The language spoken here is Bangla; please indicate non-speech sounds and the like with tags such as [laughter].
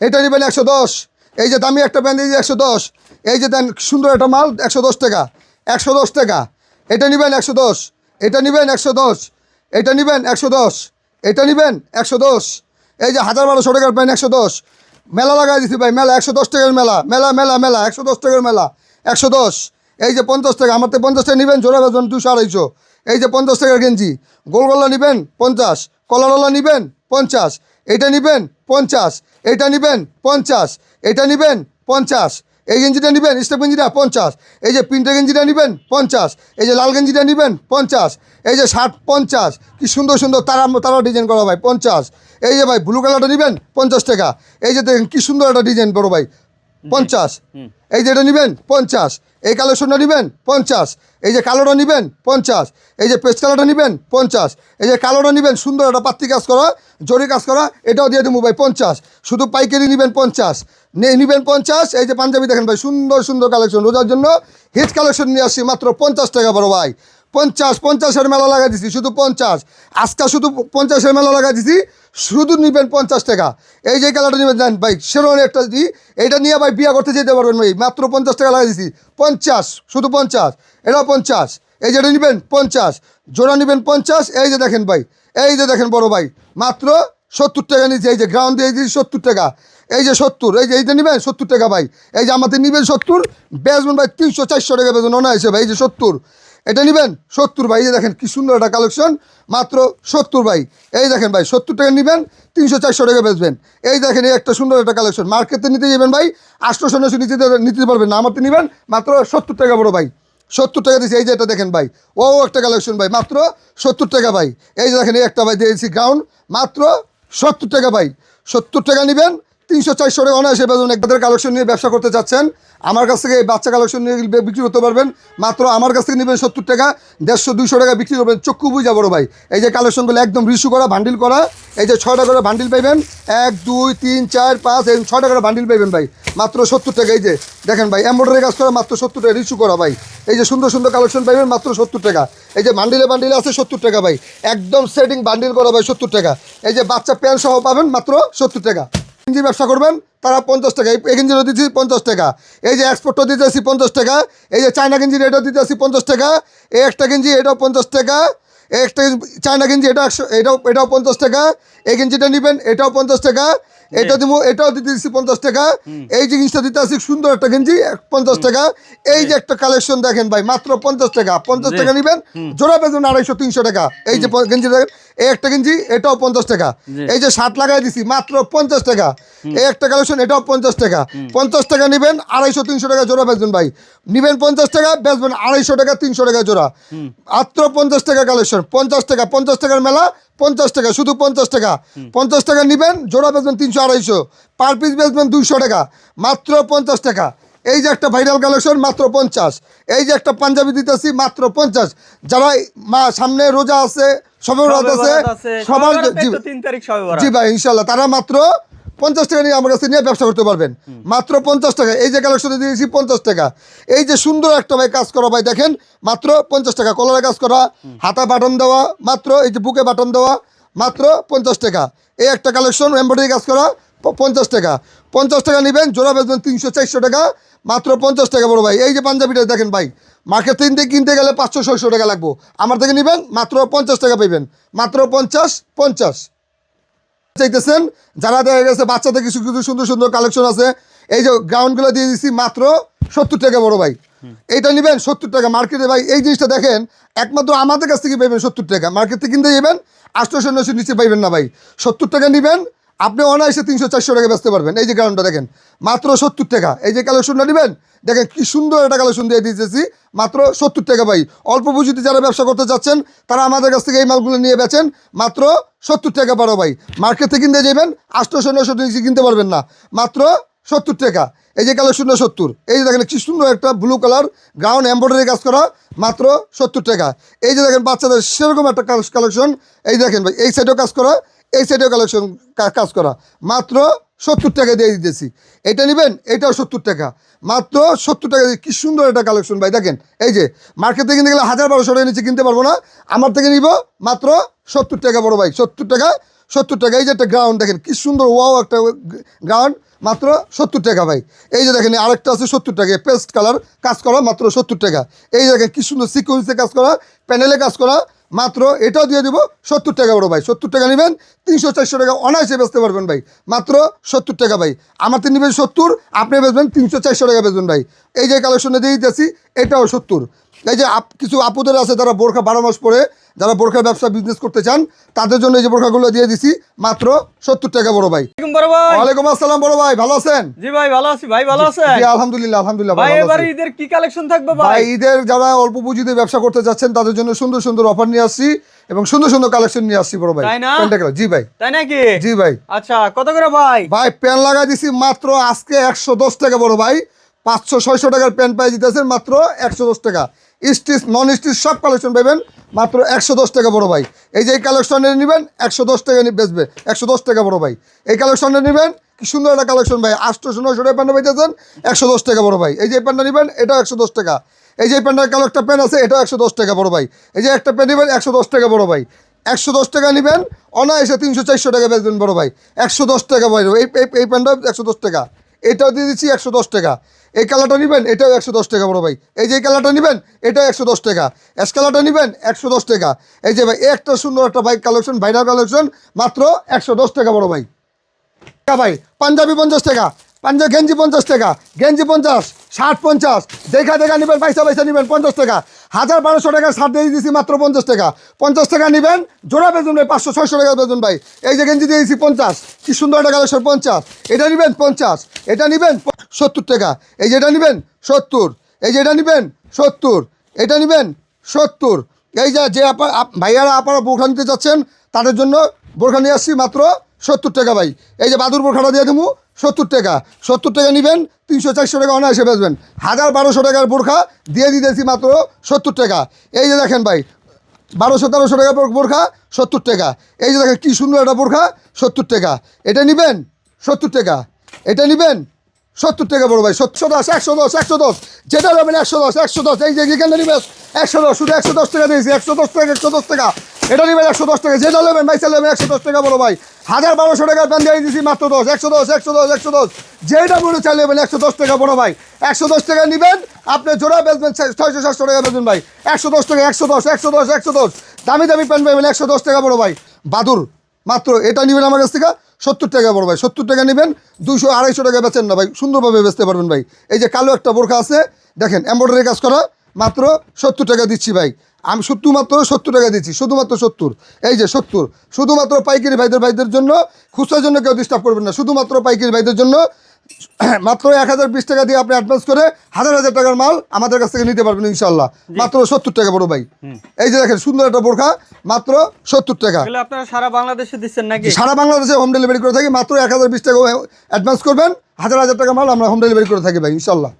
এটা নেবেন একশো দশ। এই যে দামি একটা প্যান্ট যে একশো দশ। এই যে দেন সুন্দর একটা মাল, একশো দশ টাকা। একশো দশ টাকা। এটা নেবেন একশো দশ। এটা নেবেন একশো দশ। এটা নেবেন একশো দশ। এটা নেবেন একশো দশ। এই যে হাজার বারোশো টাকার প্যান্ট একশো দশ। মেলা লাগাই দিছি ভাই, মেলা, একশো দশ টাকার মেলা। মেলা মেলা মেলা, একশো দশ টাকার মেলা। একশো দশ। এই যে পঞ্চাশ টাকা, আমার তো পঞ্চাশ টাকা নেবেন, জোড়া বেচবেন দুশো আড়াইশো। এই যে পঞ্চাশ টাকার গেঞ্জি। গোলগোল্লা নেবেন পঞ্চাশ কলারওয়ালা নেবেন পঞ্চাশ। এটা নেবেন পঞ্চাশ, এটা নেবেন পঞ্চাশ, এটা নেবেন পঞ্চাশ, এই গেঞ্জিটা নেবেন স্টেপ গেঞ্জিটা পঞ্চাশ, এই যে প্রিন্টের গেঞ্জিটা নেবেন পঞ্চাশ, এই যে লাল গেঞ্জিটা নেবেন পঞ্চাশ, এই যে শার্ট পঞ্চাশ, কি সুন্দর সুন্দর তারা তারা ডিজাইন করা ভাই পঞ্চাশ, এই যে ভাই ব্লু কালারটা নেবেন পঞ্চাশ টাকা, এই যে দেখেন কী সুন্দর একটা ডিজাইন বড় ভাই পঞ্চাশ। এই যে এটা নেবেন পঞ্চাশ। এই কালেকশনটা নেবেন পঞ্চাশ। এই যে কালোটা নেবেন পঞ্চাশ। এই যে পেস্ট কালারটা নেবেন পঞ্চাশ। এই যে কালোটা নেবেন সুন্দর একটা পাত্তি কাজ করা জরি কাজ করা এটাও দিয়ে দেবো ভাই পঞ্চাশ। শুধু পাইকারি নেবেন পঞ্চাশ। নে নিবেন পঞ্চাশ। এই যে পাঞ্জাবি দেখেন ভাই সুন্দর সুন্দর কালেকশন রোজার জন্য হিট কালেকশন নিয়ে আসছি মাত্র পঞ্চাশ টাকা বড় ভাই। পঞ্চাশ, পঞ্চাশের মেলা লাগাই দিছি, শুধু পঞ্চাশ। আজকে শুধু পঞ্চাশের মেলা লাগাই দিছি, শুধু নিবেন পঞ্চাশ টাকা। এই যে কালারটা নেবেন দেন ভাই, সেরকম একটা দি, এইটা নিয়ে ভাই বিয়ে করতে যেতে পারবেন ভাই, মাত্র পঞ্চাশ টাকা লাগাই দিছি। পঞ্চাশ, শুধু পঞ্চাশ, এটাও পঞ্চাশ। এই যেটা নেবেন, পঞ্চাশ। জোড়া নেবেন, পঞ্চাশ। এই যে দেখেন ভাই, এই যে দেখেন বড় ভাই, মাত্র সত্তর টাকা নিচ্ছে এই যে গ্রাউন্ড দিয়ে দিয়েছি সত্তর টাকা। এই যে সত্তর, এই যে এইটা নেবেন, সত্তর টাকা ভাই। এই যে আমাদের নেবেন সত্তর, বেচবেন ভাই তিনশো, চারশো টাকা বেতন অনায়াসে ভাই, এই যে সত্তর। এটা নেবেন সত্তর ভাই, এই দেখেন কি সুন্দর একটা কালেকশন মাত্র সত্তর ভাই। এই দেখেন ভাই, সত্তর টাকা নেবেন, তিনশো চারশো টাকা বেচবেন। এই দেখেন, এই একটা সুন্দর একটা কালেকশন মার্কেটে নিতে যাবেন ভাই আটশো নশো নিতে নিতে পারবেন না আমারতে নেবেন, মাত্র সত্তর টাকা বড় ভাই। সত্তর টাকা দিয়েছি, এই যে এটা দেখেন ভাই, ও একটা কালেকশন ভাই, মাত্র সত্তর টাকা ভাই। এই যে দেখেন, এই একটা ভাই দিয়েছি গ্রাউন্ড মাত্র সত্তর টাকা ভাই। সত্তর টাকা নেবেন তিনশো, চারশো টাকা অনায়াসে বেতন একদের কালেকশন নিয়ে ব্যবসা করতে চাচ্ছেন। আমার কাছ থেকে এই বাচ্চা কালেকশন নিয়ে বিক্রি করতে পারবেন। মাত্র আমার কাছ থেকে নেবেন সত্তর টাকা, দেড়শো দুশো টাকা বিক্রি করবেন। চক্ষু বুঝা বড় ভাই। এই যে কালেকশনগুলো একদম রিস্যু করা বান্ডিল করা, এই যে ছয়টা করে বান্ডিল পাইবেন। এক, দুই, তিন, চার, পাঁচ, এই ছয়টা করে বান্ডিল পাইবেন ভাই। মাত্র সত্তর টাকা, এই যে দেখেন ভাই এম্ব্রয়ডারি কাজ করা মাত্র সত্তর টাকা রিস্যু করা ভাই। এই যে সুন্দর সুন্দর কালেকশন পাইবেন, মাত্র সত্তর টাকা। এই যে বান্ডিলে বান্ডিলে আছে সত্তর টাকা ভাই। একদম সেটিং বান্ডিল করা ভাই, সত্তর টাকা। এই যে বাচ্চা প্যান্ট সহ পাবেন মাত্র সত্তর টাকা। গেঞ্জি ব্যবসা করবেন, তারা পঞ্চাশ টাকা। এই গেঞ্জিরও দিচ্ছি পঞ্চাশ টাকা। এই যে এক্সপোর্টও দিতে আসি পঞ্চাশ টাকা, এই যে চায়না গেঞ্জির এটাও দিতে আসি পঞ্চাশ টাকা, এই একটা গেঞ্জি এটাও পঞ্চাশ টাকা, এই একটা চায়না গেঞ্জি এটা একশো এটাও এটাও পঞ্চাশ টাকা, এই গেঞ্জিটা নেবেন, এটাও পঞ্চাশ টাকা এটা দিব এটাও দিতে দিচ্ছি পঞ্চাশ টাকা। এই জিনিসটা দিতে আসি সুন্দর একটা গেঞ্জি পঞ্চাশ টাকা। এই যে একটা কালেকশন দেখেন ভাই মাত্র পঞ্চাশ টাকা পঞ্চাশ টাকা নিবেন জোড়া বেতন আড়াইশো তিনশো টাকা। এই যে গেঞ্জি দেখেন এই একটা গেঞ্জি এটাও পঞ্চাশ টাকা। এই যে শার্ট লাগাই দিছি মাত্র পঞ্চাশ টাকা। এই একটা কালেকশন এটাও পঞ্চাশ টাকা। পঞ্চাশ টাকা নেবেন আড়াইশো তিনশো টাকা জোড়া বেচবেন ভাই। নিবেন পঞ্চাশ টাকা বেচবেন আড়াইশো টাকা তিনশো টাকা জোড়া। মাত্র পঞ্চাশ টাকা কালেকশন পঞ্চাশ টাকা পঞ্চাশ টাকার মেলা পঞ্চাশ টাকা শুধু পঞ্চাশ টাকা। পঞ্চাশ টাকা নেবেন জোড়া বেচবেন তিনশো আড়াইশো। পার পিস বেচবেন দুইশো টাকা মাত্র পঞ্চাশ টাকা। এই যে একটা ভাইরাল কালেকশন মাত্র পঞ্চাশ। এই যে একটা পাঞ্জাবি দিতেছি মাত্র পঞ্চাশ। যারা মা সামনে রোজা আছে সবে রাত আছে সবার জি ভাই ইনশাল্লাহ তারা মাত্র পঞ্চাশ টাকা নিয়ে আমার কাছে নিয়ে ব্যবসা করতে পারবেন। মাত্র পঞ্চাশ টাকা। এই যে কালেকশনে দিয়েছি পঞ্চাশ টাকা। এই যে সুন্দর একটা ভাই কাজ করা ভাই দেখেন, মাত্র পঞ্চাশ টাকা। কলারে কাজ করা, হাতা বাটন দেওয়া, মাত্র এই যে বুকে বাটন দেওয়া, মাত্র পঞ্চাশ টাকা। এই একটা কালেকশন এমব্রয়ডারি কাজ করা পঞ্চাশ টাকা। পঞ্চাশ টাকা নেবেন, জোড়া বেচবেন তিনশো, চারশো টাকা। মাত্র পঞ্চাশ টাকা বড় ভাই। এই যে পাঞ্জাবিটা দেখেন ভাই মার্কেট থেকে কিনতে গেলে পাঁচশো, ছয়শো টাকা লাগবো। আমার থেকে নেবেন, মাত্র পঞ্চাশ টাকা পাইবেন। মাত্র পঞ্চাশ পঞ্চাশ। চাইতেছেন, যারা দেখা গেছে বাচ্চাদের কিছু কিছু সুন্দর সুন্দর কালেকশন আছে, এই যে গ্রাউন্ডগুলো দিয়ে দিচ্ছি মাত্র সত্তর টাকা বড় ভাই। এইটা নেবেন সত্তর টাকা মার্কেটে ভাই, এই জিনিসটা দেখেন, একমাত্র আমাদের কাছ থেকে পাইবেন সত্তর টাকা। মার্কেট থেকে কিনতে যাবেন আটশোশো নশো নিচে পাইবেন না ভাই। সত্তর টাকা নেবেন আপনি অনায়াসে তিনশো, চারশো টাকা বেচতে পারবেন। এই যে গ্রাউন্ডটা দেখেন, মাত্র সত্তর টাকা। এই যে কালেকশনটা নেবেন, দেখেন কি সুন্দর একটা কালেকশন দিয়ে দিতেছি। মাত্র সত্তর টাকা ভাই। অল্প পুঁজিতে যারা ব্যবসা করতে চাচ্ছেন, তারা আমাদের কাছ থেকে এই মালগুলো নিয়ে বেচেন। মাত্র সত্তর টাকা বারো ভাই। মার্কেট থেকে কিনতে যাবেন, আটশোশো নশো নিচে কিনতে পারবেন না। মাত্র সত্তর টাকা। এই যে কালেকশনটা সত্তর। এই যে দেখেন কি সুন্দর একটা ব্লু কালার গ্রাউন্ড এম্ব্রয়ডারি কাজ করা, মাত্র সত্তর টাকা। এই যে দেখেন বাচ্চাদের সেরকম একটা কালেকশন এই দেখেন ভাই, এই সাইডেও কাজ করা এই সাইডেও কালেকশন কাজ করা। মাত্র সত্তর টাকা দিয়ে দিতেছি। এটা নেবেন, এটাও সত্তর টাকা। মাত্র সত্তর টাকা দিয়ে কী সুন্দর একটা কালেকশন ভাই, দেখেন, এই যে মার্কেটে কিনতে গেলে হাজার বারোশো টাকা নিচে কিনতে পারব না। আমার থেকে নিব মাত্র সত্তর টাকা বড় ভাই, সত্তর টাকা সত্তর টাকা। এই যে একটা গ্রাউন্ড দেখেন, কী সুন্দর ওয়াও একটা গ্রাউন্ড মাত্র সত্তর টাকা ভাই। এই যে দেখেন, আরেকটা আছে সত্তর টাকা পেস্ট কালার কাজ করা, মাত্র সত্তর টাকা। এই দেখেন, কী সুন্দর সিকুয়েন্সে কাজ করা প্যানেলে কাজ করা মাত্র এটাও দিয়ে দিব সত্তর টাকা বড় ভাই, সত্তর টাকা নেবেন, তিনশো চারশো টাকা অনায়াসে বেচতে পারবেন ভাই, মাত্র সত্তর টাকা ভাই। আমার তো নেবেন সত্তর, আপনি বেচবেন তিনশো চারশো টাকা বেচবেন ভাই। এই যে কালেকশনে দিয়ে দিতেছি, এটাও সত্তর। এই যে আপ কিছু আপুদের আছে যারা বোরখা বারো মাস পরে যারা বোরখা ব্যবসা বিজনেস করতে চান তাদের জন্য এই যে বোরখাগুলো দিয়ে দিছি মাত্র সত্তর টাকা বড় ভাই। ওয়ালাইকুম আসসালাম বড় ভাই ভালো আছেন? জি ভাই ভালো আছি ভাই ভালো আছেন? জি আলহামদুলিল্লাহ আলহামদুলিল্লাহ ভাই এবার। ঈদের কি কালেকশন থাকবে ভাই? ভাই ঈদের যারা অল্প পুঁজিতে ব্যবসা করতে যাচ্ছেন তাদের জন্য সুন্দর সুন্দর অফার নিয়ে আসছি এবং সুন্দর সুন্দর কালেকশন নিয়ে আসছি বড় ভাই। তাই না? জি ভাই। তাই নাকি? জি ভাই। আচ্ছা কত করে ভাই? ভাই প্যান লাগাই দিছি মাত্র আজকে একশো দশ টাকা বড় ভাই। পাঁচশো ছয়শো টাকার প্যান পাই দিতেছেন মাত্র একশো দশ টাকা। স্টিচ নন স্টিচ সব কালেকশন পাবেন মাত্র একশো দশ টাকা বড় ভাই এই যে এই কালেকশনে নেবেন একশো দশ টাকা বেচবে একশো দশ টাকা বড় ভাই এই কালেকশনে নেবেন কি সুন্দর একটা কালেকশন ভাই আটশো নয়শো টাকা প্যান্ট পাইতেছেন একশো দশ টাকা বড় ভাই এই যে প্যান্টটা নেবেন এটাও একশো দশ টাকা এই যে প্যান্টের কালো একটা প্যান্ট আছে এটাও একশো দশ টাকা বড় ভাই এই যে একটা প্যান্ট নেবেন একশো দশ টাকা বড় ভাই একশো দশ টাকা নেবেন অনায়াসে তিনশো চারশো টাকা বেচবেন বড় ভাই একশো দশ টাকা ভাই এই এই- এই প্যান্টটা একশো দশ টাকা এটাও দিয়ে দিচ্ছি একশো দশ টাকা এই কালারটা নেবেন? এটাও একশো দশ টাকা বড় ভাই। এই যে এই কালারটা নেবেন? এটাও একশো দশ টাকা। অ্যাশ কালারটা নেবেন? একশো দশ টাকা। এই যে ভাই, একটা সুন্দর একটা বাইক কালেকশন ভাইরাল কালেকশন মাত্র একশো দশ টাকা বড় ভাই। টাকা ভাই, পাঞ্জাবি পঞ্চাশ টাকা পাঞ্জাবি গেঞ্জি পঞ্চাশ টাকা, গেঞ্জি পঞ্চাশ ষাট পঞ্চাশ, দেখা দেখা নেবেন, পয়সা পয়সা নেবেন, পঞ্চাশ টাকা। হাজার বারোশো টাকা ষাট দিয়ে দিয়েছি মাত্র পঞ্চাশ টাকা। পঞ্চাশ টাকা নেবেন, জোড়া বেতন ভাই, পাঁচশো ছয়শো টাকা বেতন ভাই। এই যে গেঞ্জি দিয়েছি পঞ্চাশ, কি সুন্দর একটা কালেকশন পঞ্চাশ। এটা নেবেন পঞ্চাশ, এটা নেবেন সত্তর টাকা। এই যে এটা নেবেন, সত্তর। এই যে এটা নেবেন, সত্তর। এটা নেবেন, সত্তর। এই যে যে আপা আপ- ভাইয়ারা আপনারা বোরখা নিতে যাচ্ছেন, তাদের জন্য বোরখা নিয়ে আসছি মাত্র সত্তর টাকা ভাই। এই যে বাদুর বোরখাটা দিয়ে দেবো, সত্তর টাকা। সত্তর টাকা নেবেন, তিনশো, চারশো টাকা অনায়াসে বেচবেন। হাজার বারোশো টাকার বোরখা দিয়ে দিতেছি মাত্র সত্তর টাকা। এই যে দেখেন ভাই, বারোশো, তেরোশো টাকা বোরখা, সত্তর টাকা। এই যে দেখেন কী সুন্দর একটা বোরখা, সত্তর টাকা। এটা নেবেন, সত্তর টাকা। এটা নেবেন সত্তর টাকা বড় ভাই, সত্তর দশ, একশো দশ একশো দশ। যেটা নেবেন একশো দশ একশো দশ, এই যে এখানে নেবেন একশো দশ, শুধু একশো দশ টাকা দিয়েছি, একশো দশ টাকা, একশো দশ টাকা। এটা নেবেন একশো দশ টাকা, যেটা নেবেন ভাই, সেটা একশো দশ টাকা বড় ভাই। হাজার বারোশো টাকার প্যান দিয়ে দিয়েছি মাত্র দশ, একশো দশ একশো দশ একশো দশ। যেটা মনে চাইলে নেবেন একশো দশ টাকা বড় ভাই। একশো দশ টাকা নেবেন, আপনি জোড়া বেচবেন ছয়শো, সাতশো টাকা বেচবেন ভাই। একশো দশ টাকা, একশো দশ একশো দশ একশো দশ। দামি দামি প্যান পাইবেন একশো দশ টাকা বড় ভাই। বাদুর, মাত্র এটা নেবেন আমার কাছ থেকে। সত্তর টাকা বড় ভাই, সত্তর টাকা নেবেন দুশো আড়াইশো টাকা বেচেন না ভাই, সুন্দরভাবে বেচতে পারবেন ভাই। এই যে কালো একটা বোরখা আছে, দেখেন এম্ব্রয়ডারি কাজ করা, মাত্র সত্তর টাকা দিচ্ছি ভাই। আমি শুধুমাত্র সত্তর টাকা দিচ্ছি, শুধুমাত্র সত্তর। এই যে সত্তর, শুধুমাত্র পাইকারি ভাইদের ভাইদের জন্য, খুচরার জন্য কেউ ডিস্টার্ব করবেন না, শুধুমাত্র পাইকারি ভাইদের জন্য [coughs] মাত্র এক হাজার বিশ টাকা দিয়ে আপনি অ্যাডভান্স করে হাজার হাজার টাকার মাল আমাদের কাছ থেকে নিতে পারবেন ইনশাল্লাহ মাত্র সত্তর টাকা বড় ভাই। এই যে দেখেন সুন্দর একটা বোরখা মাত্র সত্তর টাকা। আপনারা সারা বাংলাদেশে দিচ্ছেন নাকি? সারা বাংলাদেশে হোম ডেলিভারি করে থাকি মাত্র এক হাজার বিশ টাকা অ্যাডভান্স করবেন হাজার হাজার টাকা মাল আমরা হোম ডেলিভারি করে থাকি ভাই ইনশাল্লাহ